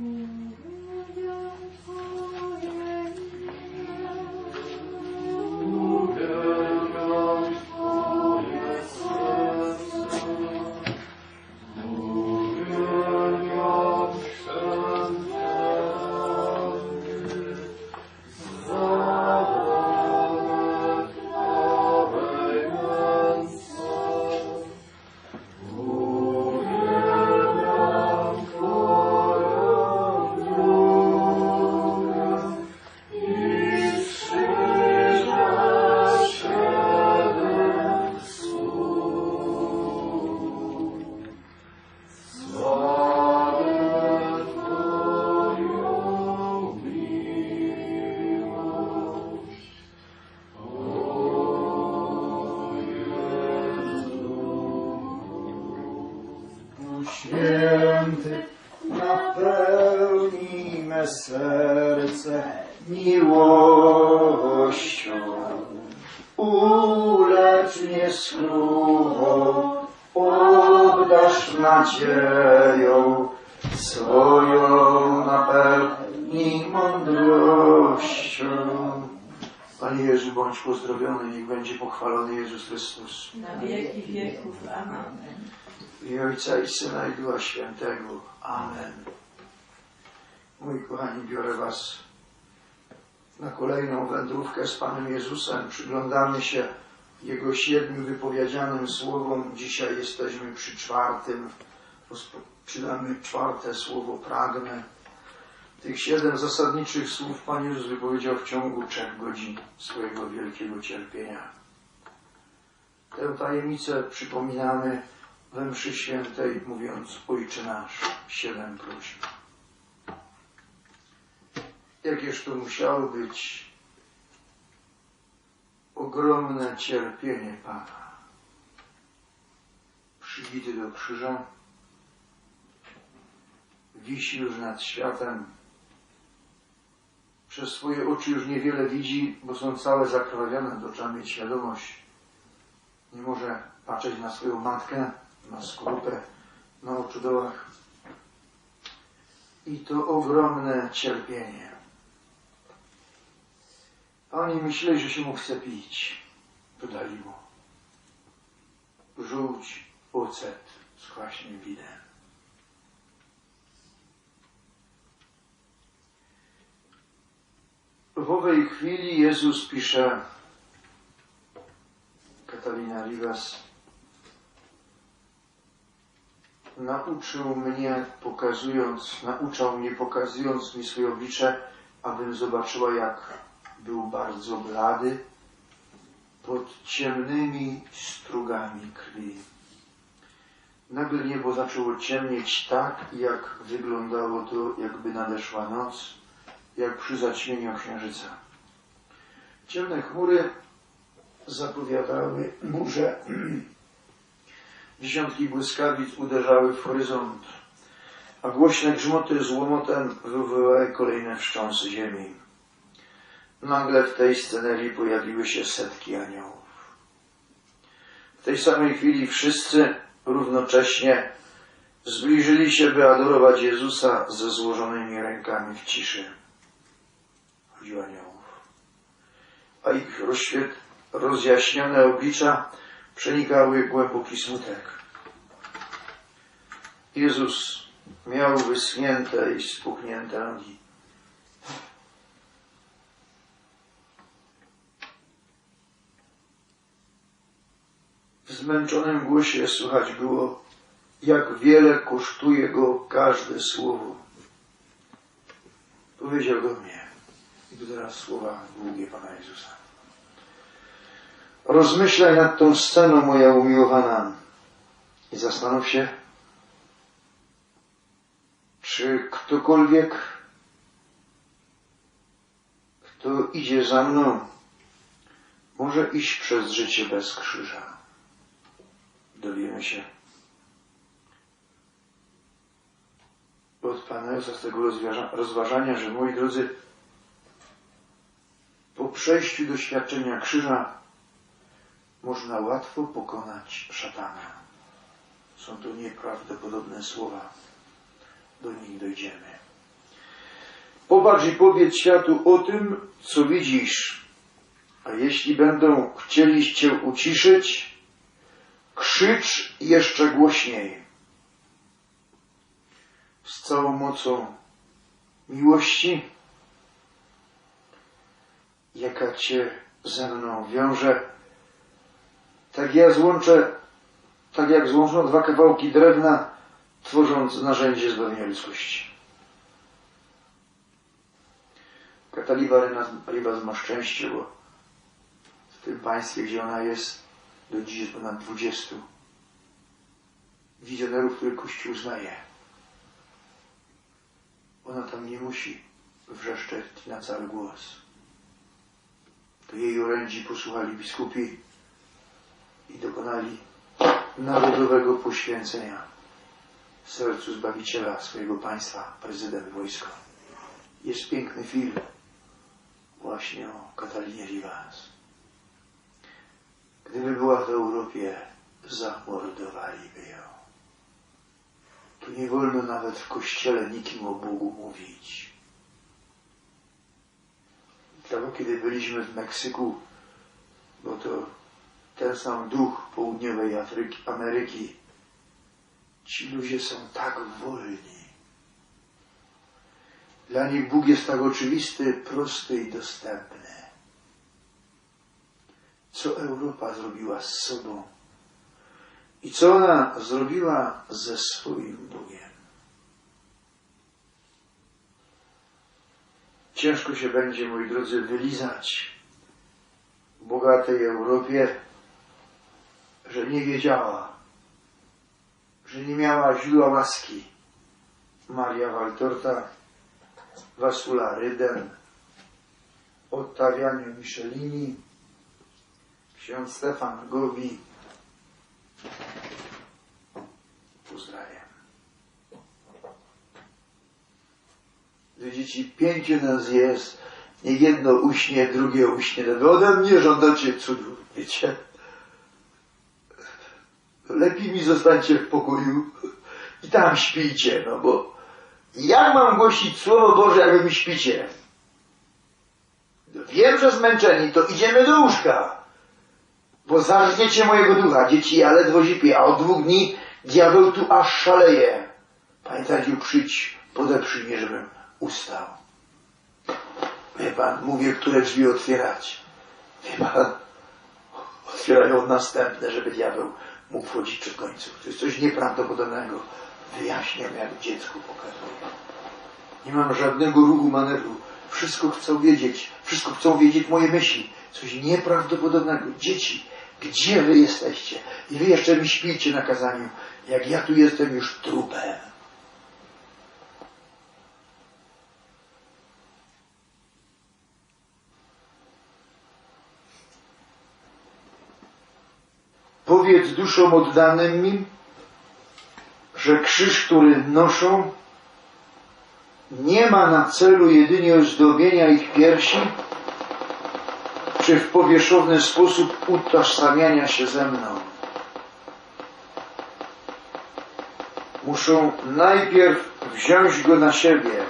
Duch nadzieją, swoją napełnij mądrością. Panie Jezu, bądź pozdrowiony, niech będzie pochwalony Jezus Chrystus. na wieki wieków. Amen. Imię Ojca i Syna i Ducha Świętego. Amen. Mój kochani, biorę Was na kolejną wędrówkę z Panem Jezusem. Przyglądamy się Jego siedmiu wypowiedzianym słowom. Dzisiaj jesteśmy przy czwartym. Przydamy czwarte słowo pragnę. Tych siedem zasadniczych słów Pan Jezus wypowiedział w ciągu trzech godzin swojego wielkiego cierpienia. Tę tajemnicę przypominamy we mszy świętej, mówiąc Ojcze nasz, siedem próśb. Jakież to musiało być ogromne cierpienie Pana. Przybity do krzyża, wisi już nad światem. Przez swoje oczy już niewiele widzi, bo są całe zakrwawione, to trzeba mieć świadomość. Nie może patrzeć na swoją matkę, na skorupę na oczodołach. I to ogromne cierpienie. Oni myśleli, że się mu chce pić. Dodali mu. Żółć, ocet z kwaśnym winem. W owej chwili Jezus pisze Katalina Rivas nauczył mnie pokazując, nauczał mnie pokazując mi swoje oblicze, abym zobaczyła jak był bardzo blady pod ciemnymi strugami krwi. Nagle niebo zaczęło ciemnieć tak, jak wyglądało to, jakby nadeszła noc, jak przy zaćmieniu księżyca. Ciemne chmury zapowiadały burzę. Dziesiątki błyskawic uderzały w horyzont, a głośne grzmoty z łomotem wywoływały kolejne wstrząsy ziemi. Nagle w tej scenerii pojawiły się setki aniołów. W tej samej chwili wszyscy równocześnie zbliżyli się, by adorować Jezusa ze złożonymi rękami w ciszy. O aniołów. A ich rozświet, rozjaśnione oblicza przenikały głęboki smutek. Jezus miał wyschnięte i spuchnięte nogi. W zmęczonym głosie słychać było, jak wiele kosztuje go każde słowo. Powiedział do mnie. I tu teraz słowa długie Pana Jezusa. Rozmyślaj nad tą sceną, moja umiłowana, i zastanów się, czy ktokolwiek, kto idzie za mną, może iść przez życie bez krzyża. Dowiemy się od Pana Jezusa z tego rozważa- rozważania, że moi drodzy, przejściu doświadczenia krzyża można łatwo pokonać szatana. Są to nieprawdopodobne słowa. Do nich dojdziemy. Popatrz i powiedz światu o tym, co widzisz. A jeśli będą chcieli cię uciszyć, krzycz jeszcze głośniej. Z całą mocą miłości, jaka cię ze mną wiąże, tak ja złączę, tak jak złączą dwa kawałki drewna, tworząc narzędzie zbawienia ludzkości. Kataliwa Rybas ma szczęście, bo w tym państwie, gdzie ona jest, do dziś jest ponad 20 wizjonerów, których Kościół uznaje. Ona tam nie musi wrzeszczeć na cały głos. To jej orędzi posłuchali biskupi i dokonali narodowego poświęcenia sercu Zbawiciela swojego państwa, prezydent wojska. Jest piękny film właśnie o Katalinie Rivas. Gdyby była w Europie, zamordowaliby ją. Tu nie wolno nawet w kościele nikim o Bogu mówić. Dlatego kiedy byliśmy w Meksyku, bo to ten sam duch południowej Afryki, Ameryki, ci ludzie są tak wolni. Dla nich Bóg jest tak oczywisty, prosty i dostępny. Co Europa zrobiła z sobą i co ona zrobiła ze swoim Bogiem. Ciężko się będzie, moi drodzy, wylizać w bogatej Europie, że nie wiedziała, że nie miała źródła łaski. Maria Waltorta, Wasula Ryden, Ottaviano Michelini, ksiądz Stefan Gobi. Pozdrawiam. Widzicie, pięciu nas jest, jedno uśnie, drugie uśnie. Wy ode mnie żądacie cudu, wiecie? Lepiej mi zostańcie w pokoju i tam śpijcie, no bo jak mam głosić Słowo Boże, jak wy mi śpicie? Wiem, że zmęczeni, to idziemy do łóżka, bo zażniecie mojego ducha, dzieci, ja ledwo zipię, a od dwóch dni diabeł tu aż szaleje. Pamiętajcie, przyjdź, podeprzyj mnie, żebym ustał. Wie pan, mówię, które drzwi otwierać. Wie pan, otwierają następne, żeby diabeł mógł wchodzić przy końcu. To jest coś nieprawdopodobnego. Wyjaśniam, jak dziecku pokazuję. Nie mam żadnego ruchu manewru. Wszystko chcą wiedzieć. Wszystko chcą wiedzieć moje myśli. Coś nieprawdopodobnego. Dzieci, gdzie wy jesteście? I wy jeszcze mi śpicie na kazaniu, jak ja tu jestem już trupem. Powiedz duszom oddanym mi, że krzyż, który noszą, nie ma na celu jedynie ozdobienia ich piersi, czy w powierzchowny sposób utożsamiania się ze mną. Muszą najpierw wziąć go na siebie,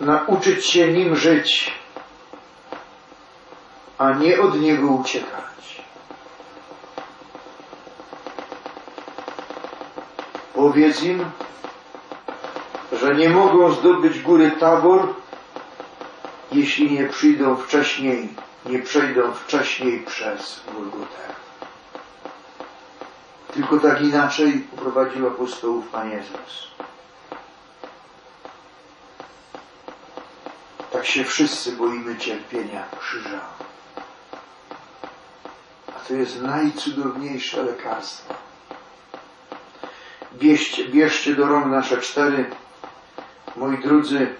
nauczyć się nim żyć, a nie od niego uciekać. Powiedz im, że nie mogą zdobyć góry Tabor, jeśli nie przyjdą wcześniej, nie przejdą wcześniej przez Golgotę. Tylko tak inaczej uprowadził apostołów Pan Jezus. Tak się wszyscy boimy cierpienia krzyża. A to jest najcudowniejsze lekarstwo. Bierzcie, bierzcie do rąk nasze cztery, moi drodzy,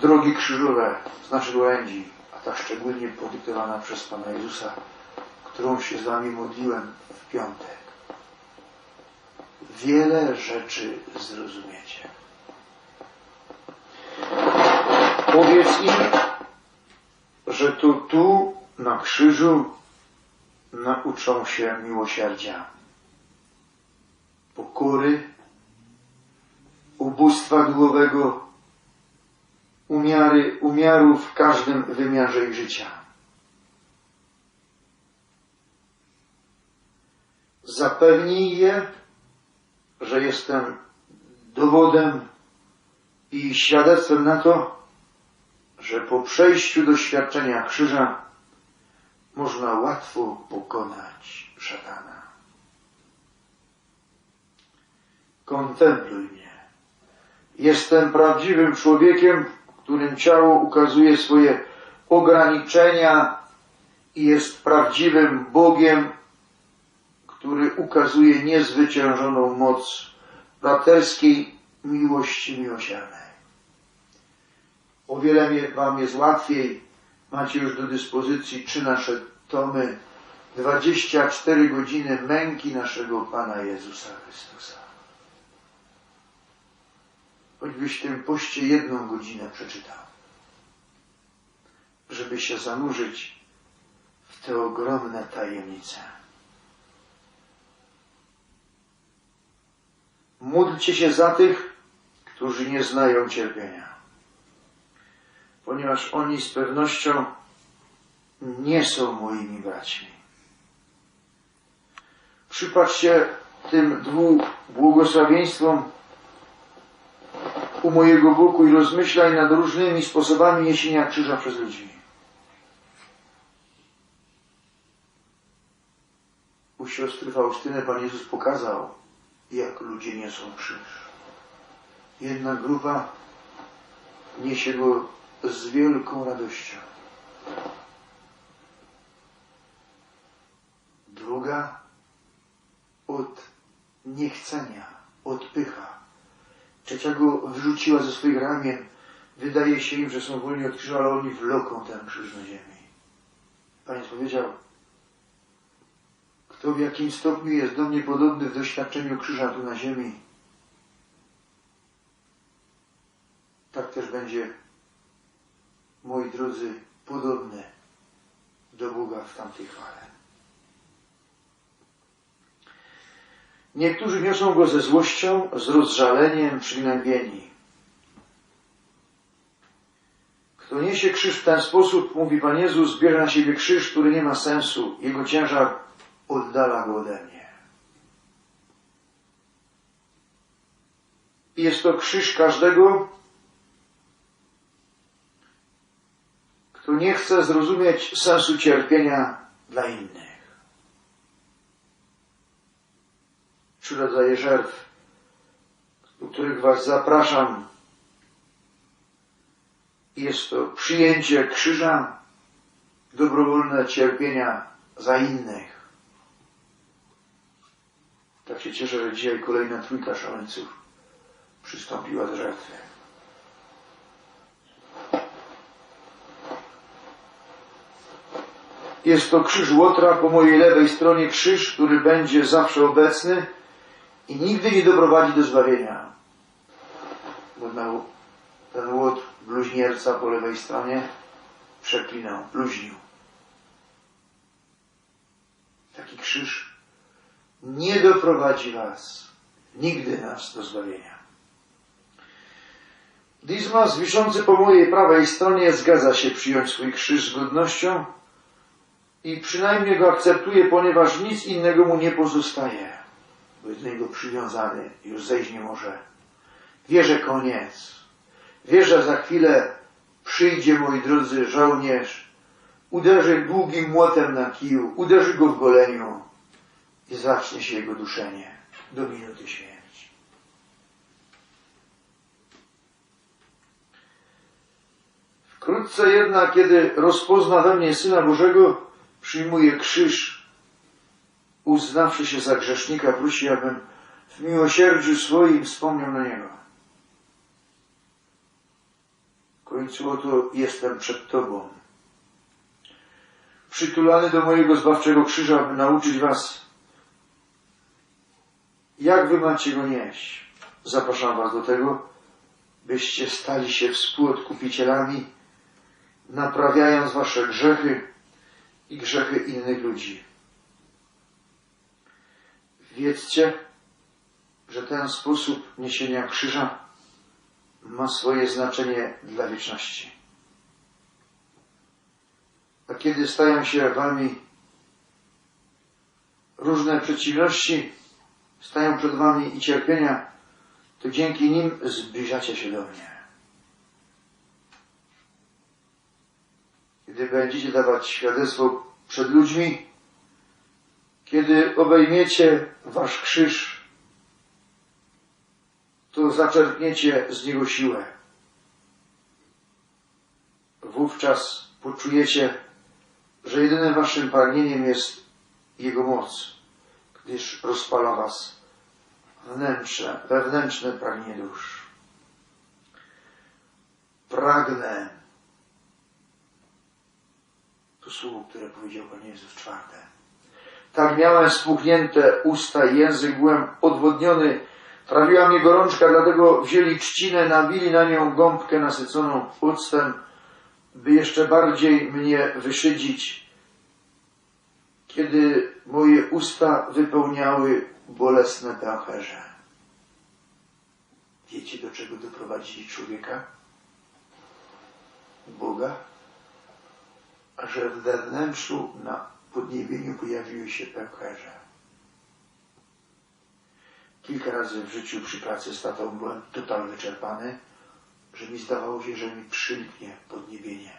drogi krzyżowe z naszych orędzi, a ta szczególnie podyktowana przez Pana Jezusa, którą się z Wami modliłem w piątek. Wiele rzeczy zrozumiecie. Powiedz im, że to tu na krzyżu nauczą się miłosierdzia pokory, ubóstwa duchowego umiary, umiaru w każdym wymiarze ich życia. Zapewnij je, że jestem dowodem i świadectwem na to, że po przejściu doświadczenia krzyża można łatwo pokonać szatana. Kontempluj mnie. Jestem prawdziwym człowiekiem, którym ciało ukazuje swoje ograniczenia i jest prawdziwym Bogiem, który ukazuje niezwyciężoną moc braterskiej miłości miłosiernej. O wiele Wam jest łatwiej, macie już do dyspozycji trzy nasze tomy, 24 godziny męki naszego Pana Jezusa Chrystusa. Choćbyś tym poście jedną godzinę przeczytał, żeby się zanurzyć w te ogromne tajemnice. Módlcie się za tych, którzy nie znają cierpienia, ponieważ oni z pewnością nie są moimi braćmi. Przypatrzcie tym dwóm błogosławieństwom u mojego boku i rozmyślaj nad różnymi sposobami niesienia krzyża przez ludzi. U siostry Faustyny Pan Jezus pokazał, jak ludzie niosą krzyż. Jedna grupa niesie go z wielką radością. Druga od niechcenia, odpycha. Trzecia go wyrzuciła ze swoich ramion. Wydaje się im, że są wolni od krzyża, ale oni wloką ten krzyż na ziemi. Pan powiedział, kto w jakim stopniu jest do mnie podobny w doświadczeniu krzyża tu na ziemi, tak też będzie, moi drodzy, podobny do Boga w tamtej chwale. Niektórzy niosą go ze złością, z rozżaleniem, przygnębieni. Kto niesie krzyż w ten sposób, mówi Pan Jezus, bierze na siebie krzyż, który nie ma sensu. Jego ciężar oddala go ode mnie. Jest to krzyż każdego, kto nie chce zrozumieć sensu cierpienia dla innych. Trzy rodzaje żerw, do których Was zapraszam. Jest to przyjęcie krzyża, dobrowolne cierpienia za innych. Tak się cieszę, że dzisiaj kolejna trójka szaleńców przystąpiła do żertwy. Jest to krzyż Łotra po mojej lewej stronie, krzyż, który będzie zawsze obecny i nigdy nie doprowadzi do zbawienia. Bo ten łot bluźnierca po lewej stronie przeklinał, bluźnił. Taki krzyż nie doprowadzi was, nigdy nas do zbawienia. Dizmas, wiszący po mojej prawej stronie, zgadza się przyjąć swój krzyż z godnością i przynajmniej go akceptuje, ponieważ nic innego mu nie pozostaje, jest do niego przywiązany, już zejść nie może. Wie, że koniec. Wie, że za chwilę przyjdzie, moi drodzy, żołnierz, uderzy długim młotem na kiju, uderzy go w goleniu i zacznie się jego duszenie do minuty śmierci. Wkrótce jednak, kiedy rozpozna we mnie Syna Bożego, przyjmuje krzyż, uznawszy się za grzesznika, prosi, abym w miłosierdziu swoim wspomniał na Niego. W końcu oto jestem przed Tobą, przytulany do mojego zbawczego krzyża, aby nauczyć Was, jak Wy macie go nieść. Zapraszam Was do tego, byście stali się współodkupicielami, naprawiając Wasze grzechy i grzechy innych ludzi. Wiedzcie, że ten sposób niesienia krzyża ma swoje znaczenie dla wieczności. A kiedy stają się wami różne przeciwności, stają przed wami i cierpienia, to dzięki nim zbliżacie się do mnie. Gdy będziecie dawać świadectwo przed ludźmi, kiedy obejmiecie wasz krzyż, to zaczerpniecie z niego siłę. Wówczas poczujecie, że jedynym waszym pragnieniem jest jego moc, gdyż rozpala was wnętrze, wewnętrzne pragnienie dusz. Pragnę. To słowo, które powiedział Pan Jezus czwarte. Tak miałem spuchnięte usta i język byłem odwodniony. Trawiła mnie gorączka, dlatego wzięli trzcinę, nabili na nią gąbkę nasyconą octem, by jeszcze bardziej mnie wyszydzić. Kiedy moje usta wypełniały bolesne pęcherze. Wiecie, do czego doprowadzili człowieka? Boga? Że we wnętrzu na podniebieniu pojawiły się pęcherze. Kilka razy w życiu przy pracy z tatą byłem totalnie wyczerpany, że mi zdawało się, że mi przylgnie podniebienie.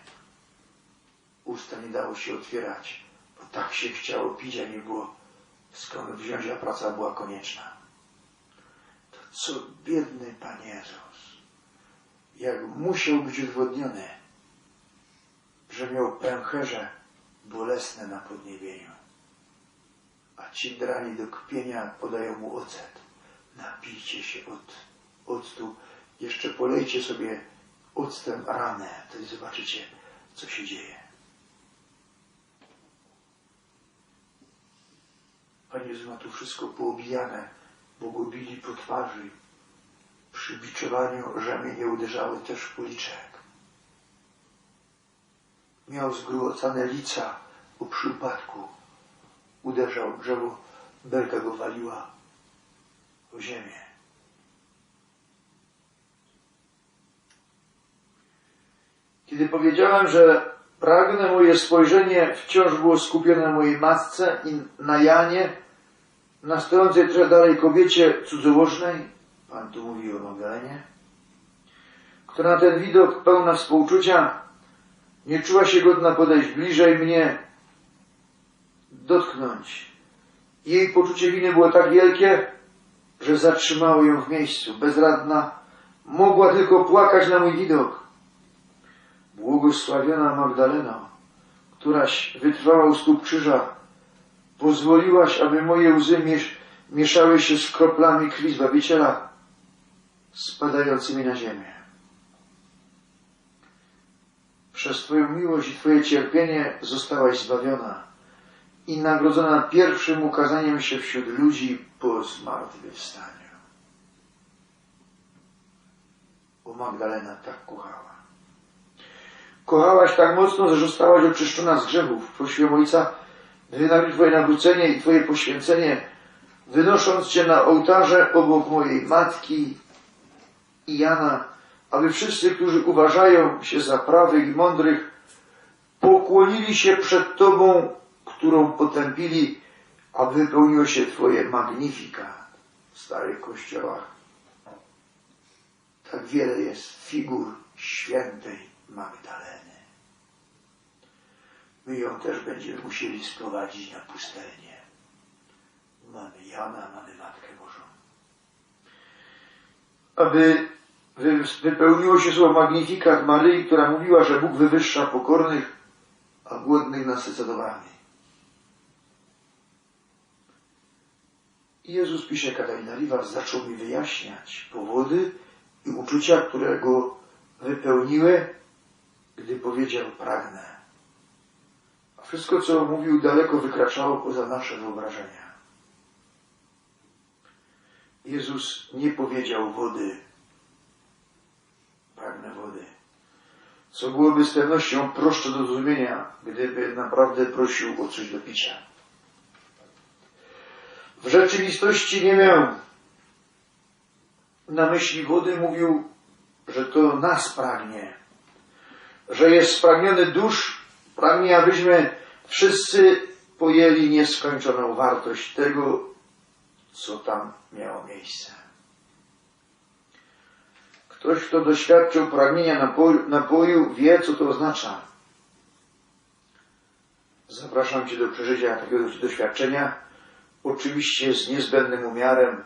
Usta nie dało się otwierać, bo tak się chciało pić, a nie było skąd wziąć, a praca była konieczna. To co biedny Pan Jezus, jak musiał być odwodniony, że miał pęcherze bolesne na podniebieniu. A ci drani do kpienia podają mu ocet. Napijcie się od octu, jeszcze polejcie sobie octem ranę, to zobaczycie, co się dzieje. Pan Jezus ma tu wszystko poobijane, bo go bili po twarzy. Przy biczowaniu rzemienie uderzały też w policzek. Miał zgrucane lica, bo przy upadku uderzał drzewo, belka go waliła o ziemię. Kiedy powiedziałem, że pragnę, moje spojrzenie wciąż było skupione na mojej matce i na Janie, na stojącej trochę dalej kobiecie cudzołożnej, Pan tu mówi o Magdalenie, która na ten widok pełna współczucia nie czuła się godna podejść bliżej mnie, dotknąć. Jej poczucie winy było tak wielkie, że zatrzymało ją w miejscu. Bezradna mogła tylko płakać na mój widok. Błogosławiona Magdalena, któraś wytrwała u stóp krzyża, pozwoliłaś, aby moje łzy miesz mieszały się z kroplami krwi Zbawiciela spadającymi na ziemię. Przez Twoją miłość i Twoje cierpienie zostałaś zbawiona i nagrodzona pierwszym ukazaniem się wśród ludzi po zmartwychwstaniu. Bo Magdalena tak kochała. Kochałaś tak mocno, że zostałaś oczyszczona z grzechów. Prosiłem Ojca, wynagrodź Twoje nawrócenie i Twoje poświęcenie, wynosząc Cię na ołtarze obok mojej matki i Jana, aby wszyscy, którzy uważają się za prawych i mądrych, pokłonili się przed Tobą, którą potępili, a wypełniło się Twoje magnifika w starych kościołach. Tak wiele jest figur świętej Magdaleny. My ją też będziemy musieli sprowadzić na pustelnię. Mamy Jana, mamy Matkę Bożą. Aby wypełniło się słowo Magnifikat Maryi, która mówiła, że Bóg wywyższa pokornych, a głodnych nasyca dobrami. I Jezus pisze Katarina Riwas, zaczął mi wyjaśniać powody i uczucia, które go wypełniły, gdy powiedział pragnę. A wszystko, co mówił, daleko wykraczało poza nasze wyobrażenia. Jezus nie powiedział wody, pragnę wody, co byłoby z pewnością prostsze do zrozumienia, gdyby naprawdę prosił o coś do picia. W rzeczywistości nie miał na myśli wody, mówił że to nas pragnie, że jest spragniony dusz, pragnie, abyśmy wszyscy pojęli nieskończoną wartość tego, co tam miało miejsce. Ktoś, kto doświadczył pragnienia napoju, napoju wie, co to oznacza. Zapraszam Cię do przeżycia takiego doświadczenia, oczywiście z niezbędnym umiarem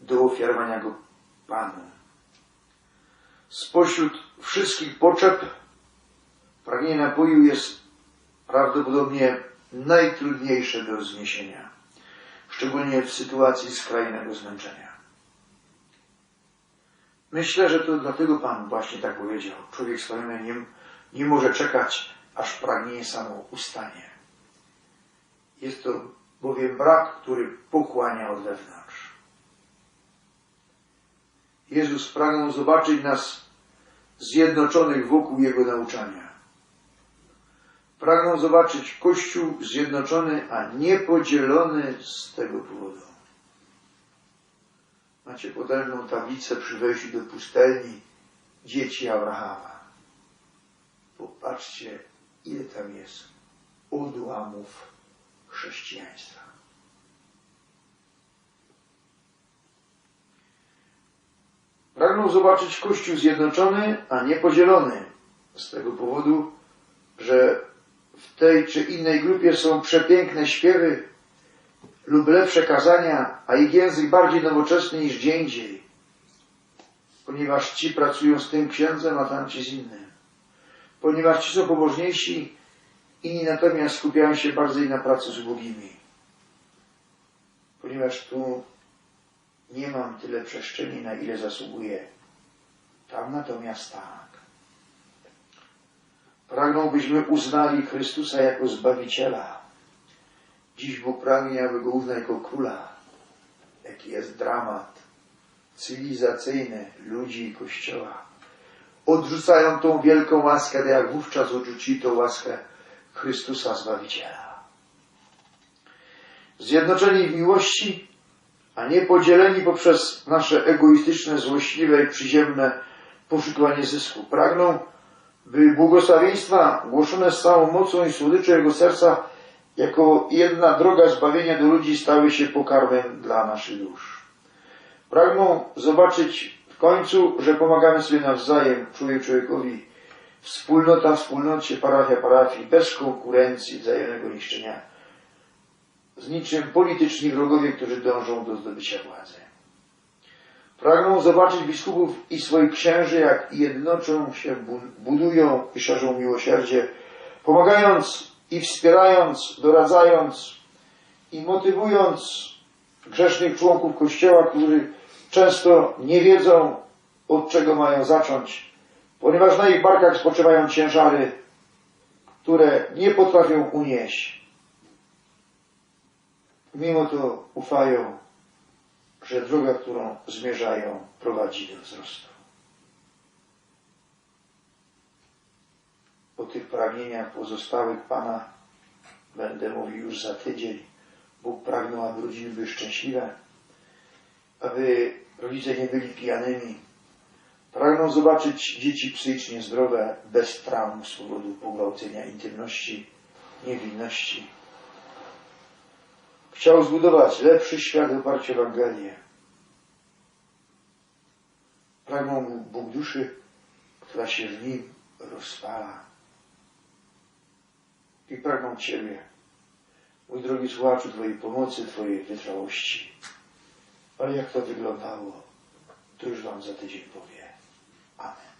do ofiarowania go Panu. Spośród wszystkich potrzeb pragnienie napoju jest prawdopodobnie najtrudniejsze do zniesienia, szczególnie w sytuacji skrajnego zmęczenia. Myślę, że to dlatego Pan właśnie tak powiedział. Człowiek skrajny nie, nie może czekać, aż pragnienie samo ustanie. Jest to bowiem brak, który pochłania od wewnątrz. Jezus pragnął zobaczyć nas zjednoczonych wokół Jego nauczania. Pragnął zobaczyć Kościół zjednoczony, a nie podzielony z tego powodu. Macie potężną tablicę przy wejściu do pustelni dzieci Abrahama. Popatrzcie, ile tam jest odłamów chrześcijaństwa. Pragnął zobaczyć Kościół zjednoczony, a nie podzielony. Z tego powodu, że w tej czy innej grupie są przepiękne śpiewy lub lepsze kazania, a ich język bardziej nowoczesny niż gdzie indziej. Ponieważ ci pracują z tym księdzem, a tamci z innym. Ponieważ ci są pobożniejsi, inni natomiast skupiają się bardziej na pracy z ubogimi. Ponieważ tu nie mam tyle przestrzeni, na ile zasługuję. Tam natomiast tak. Pragnął, byśmy uznali Chrystusa jako Zbawiciela. Dziś Bóg pragnie, aby Go jako Króla. Jaki jest dramat cywilizacyjny ludzi i Kościoła. Odrzucają tą wielką łaskę, tak jak wówczas odrzucili tą łaskę Chrystusa Zbawiciela. Zjednoczeni w miłości, a nie podzieleni poprzez nasze egoistyczne, złośliwe i przyziemne poszukiwanie zysku. Pragną, by błogosławieństwa głoszone z całą mocą i słodyczą Jego serca jako jedna droga zbawienia do ludzi stały się pokarmem dla naszych dusz. Pragną zobaczyć w końcu, że pomagamy sobie nawzajem, człowiek człowiekowi, wspólnota wspólnocie, parafia parafii, bez konkurencji, wzajemnego niszczenia, z niczym polityczni wrogowie, którzy dążą do zdobycia władzy. Pragną zobaczyć biskupów i swoich księży, jak jednoczą się, budują i szerzą miłosierdzie, pomagając i wspierając, doradzając i motywując grzesznych członków Kościoła, którzy często nie wiedzą, od czego mają zacząć, ponieważ na ich barkach spoczywają ciężary, które nie potrafią unieść. Mimo to ufają, że droga, którą zmierzają, prowadzi do wzrostu. O tych pragnieniach pozostałych Pana będę mówił już za tydzień. Bóg pragnął, aby rodziny były szczęśliwe, aby rodzice nie byli pijanymi. Pragnął zobaczyć dzieci psychicznie zdrowe, bez traum z powodu pogwałcenia intymności, niewinności. Chciał zbudować lepszy świat w oparciu o Ewangelię. Pragnął Bóg duszy, która się w nim rozpala. I pragnął Ciebie, mój drogi słuchaczu, Twojej pomocy, Twojej wytrwałości. Ale jak to wyglądało, to już Wam za tydzień powie. Amen.